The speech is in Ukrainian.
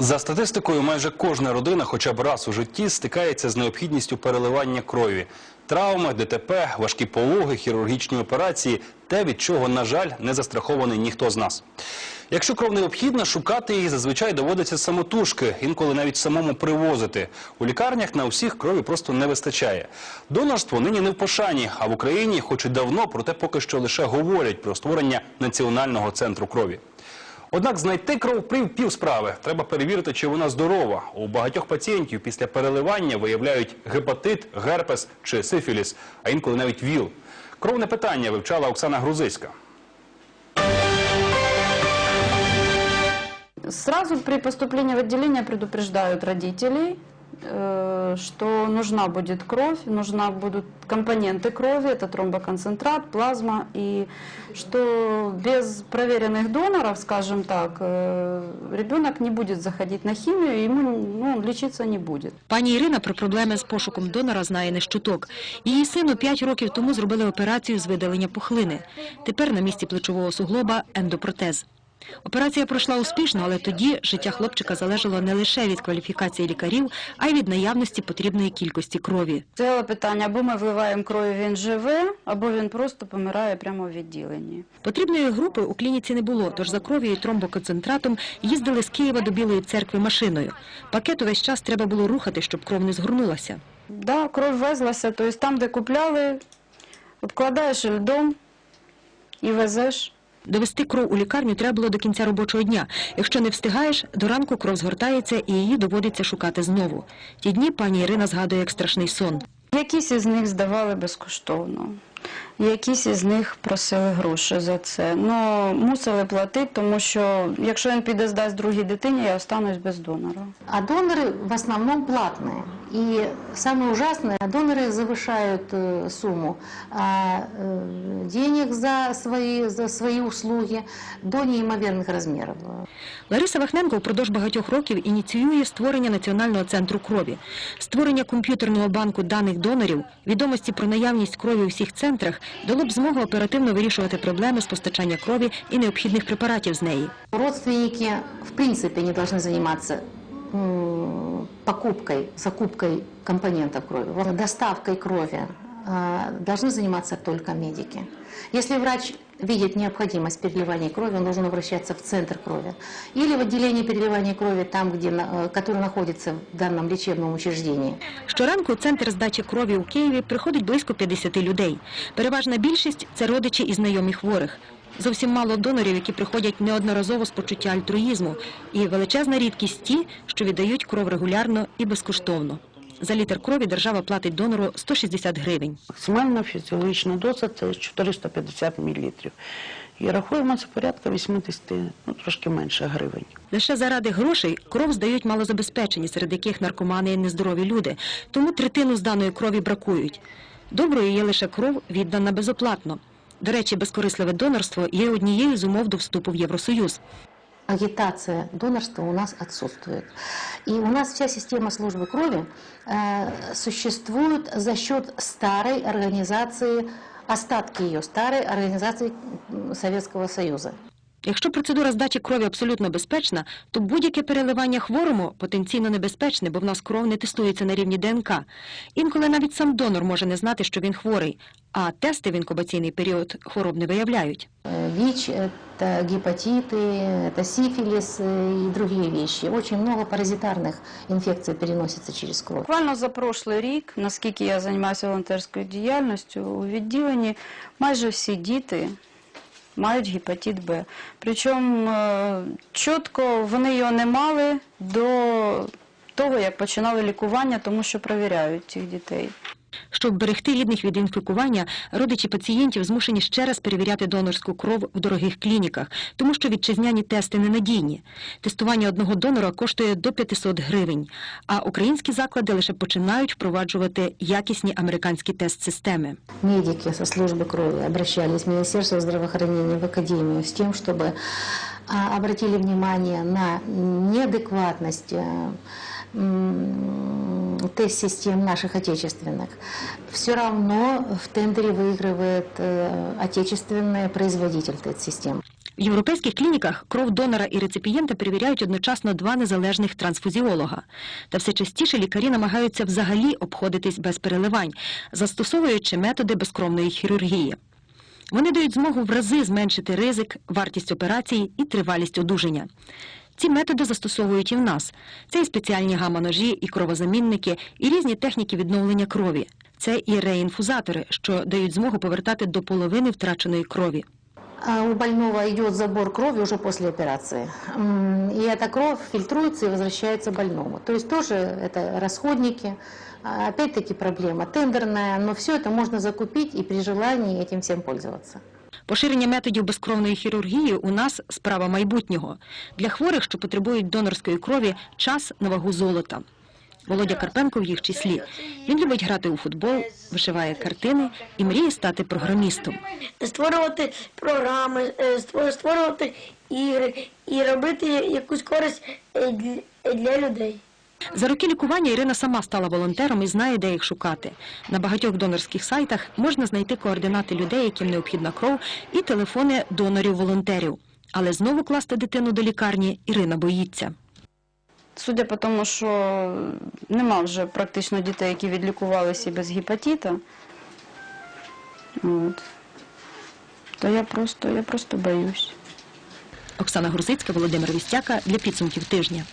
За статистикою, майже кожна родина хоча б раз у житті стикається з необхідністю переливання крові. Травми, ДТП, важкі пологи, хірургічні операції – те, від чого, на жаль, не застрахований ніхто з нас. Якщо кров необхідна, шукати її зазвичай доводиться самотужки, інколи навіть самому привозити. У лікарнях на усіх крові просто не вистачає. Донорство нині не в пошані, а в Україні, хоч і давно, проте поки що лише говорять про створення національного центру крові. Однак знайти кров пів пів справи. Треба перевірити, чи вона здорова. У багатьох пацієнтів після переливання виявляють гепатит, герпес чи сифіліс, а інколи навіть ВІЛ. Кровне питання вивчала Оксана Грузиська. Сразу при поступлении в отделение предупреждают родителей, что нужна будет кровь, нужна будут компоненты крови, это тромбоконцентрат, плазма, и что без проверенных доноров, скажем так, э, ребенок не будет заходить на химию, и ему ну, лечиться не будет. Пані Ірина про проблеми з пошуком донора знає не щуток. Її сину 5 років тому зробили операцію з видалення пухлини. Тепер на місці плечового суглоба ендопротез. Операція пройшла успішно, але тоді життя хлопчика залежало не лише від кваліфікації лікарів, а й від наявності потрібної кількості крові. Це питання, або ми вливаємо кров, і він живе, або він просто помирає прямо в відділенні. Потрібної групи у клініці не було, тож за кров'ю і тромбоконцентратом їздили з Києва до Білої церкви машиною. Пакет увесь час треба було рухати, щоб кров не згорнулася. Да, кров везлася, тобто там, де купляли, обкладаєш льдом і везеш. Довести кров у лікарню треба було до кінця робочого дня. Якщо не встигаєш, до ранку кров згортається і її доводиться шукати знову. Ті дні пані Ірина згадує як страшний сон. Якісь із них здавали безкоштовно, якісь із них просили гроші за це. Ну, мусили платити, тому що якщо він піде здасть другій дитині, я останусь без донора. А доноры в основном платные. И самое ужасное, доноры завышают э, сумму а, э, денег за свои, за свои услуги до неимоверных размеров. Лариса Вахненко впродовж багатьох років ініціює створення національного центру крові, створення комп'ютерного банку даних донорів, відомості про наявність крові у всіх центрах дало б змогу оперативно вирішувати проблеми з постачання крові і необхідних препаратів з неї. Родственники в принципі не должны займатися покупкою, компонентов крови, Вот доставкой крови а, должны заниматься только медики. Если врач видит необходимость переливания крови, он должен обращаться в центр крови. Или в отделение переливания крови, там, где, э, которое находится в данном лечебном учреждении. Щоранку у центр здачі крові у Києві приходить близько 50 людей. Переважна більшість це родичі і знайомі хворих. Зовсім мало донорів, які приходять неодноразово з почуття альтруїзму, і величезна рідкість ті, що віддають кров регулярно і безкоштовно. За літр крові держава платить донору 160 гривень. Максимальна фізіологічна доза це 450 мл. І рахуємо це порядка 80, ну трошки менше гривень. Лише заради грошей кров здають малозабезпечені, серед яких наркомани і нездорові люди. Тому третину зданої крові бракують. Доброю є лише кров, віддана безоплатно. До речі, безкорисливе донорство є однією з умов до вступу в Євросоюз. Агитация донорства у нас отсутствует. И у нас вся система службы крови э, существует за счет старой организации, остатки ее старой организации Советского Союза. Якщо процедура здачі крові абсолютно безпечна, то будь-яке переливання хворому потенційно небезпечне, бо в нас кров не тестується на рівні ДНК. Інколи навіть сам донор може не знати, що він хворий, а тести в інкубаційний період хвороб не виявляють. Э, ВИЧ – это гепатиты, это сифилис э, и другие вещи. Очень много паразитарных инфекций переносится через кровь. Буквально за прошлий рік, наскільки я займаюся волонтерською діяльністю, у відділенні майже всі діти мають гепатит Б. Причому е, чітко вони його не мали до того, як починали лікування, тому що перевіряють цих дітей. Щоб берегти рідних від інфікування, родичі пацієнтів змушені ще раз перевіряти донорську кров в дорогих клініках, тому що вітчизняні тести ненадійні. Тестування одного донора коштує до 500 гривень, а українські заклади лише починають впроваджувати якісні американські тест-системи. Медики со службы крови обращались в Министерство здравоохранения, в Академию с тем, чтобы а, обратили внимание на неадекватность э, м, тест-систем наших отечественных. Все равно в тендере выигрывает э, отечественный производитель тест-систем. В європейських клініках кров донора і реципієнта перевіряють одночасно два незалежних трансфузіолога. Та все частіше лікарі намагаються взагалі обходитись без переливань, застосовуючи методи безкровної хірургії. Вони дають змогу в рази зменшити ризик, вартість операції і тривалість одужання. Ці методи застосовують і в нас. Це і спеціальні гамма-ножі, і кровозамінники, і різні техніки відновлення крові. Це і реінфузатори, що дають змогу повертати до половини втраченої крові. А У больного идет забор крови уже после операции. М, И эта кровь фильтруется и возвращается больному. То есть тоже это расходники. А, Опять-таки проблема тендерная, но все это можно закупить и при желании этим всем пользоваться. Поширення методів безкровної хірургії у нас справа майбутнього. Для хворих, що потребують донорської крові, час на вагу золота. Володя Карпенко в їх числі. Він любить грати у футбол, вишиває картини і мріє стати програмістом. створювати програми, е, створювати ігри і робити якусь користь е, для- для людей. За роки лікування Ірина сама стала волонтером і знає, де їх шукати. На багатьох донорських сайтах можна знайти координати людей, яким необхідна кров, і телефони донорів-волонтерів. Але знову класти дитину до лікарні Ірина боїться. Судя по тому, що нема вже практично дітей, які відлікувалися без гепатита, от, то я просто, я просто боюсь. Оксана Грузицька, Володимир Вістяка для підсумків тижня.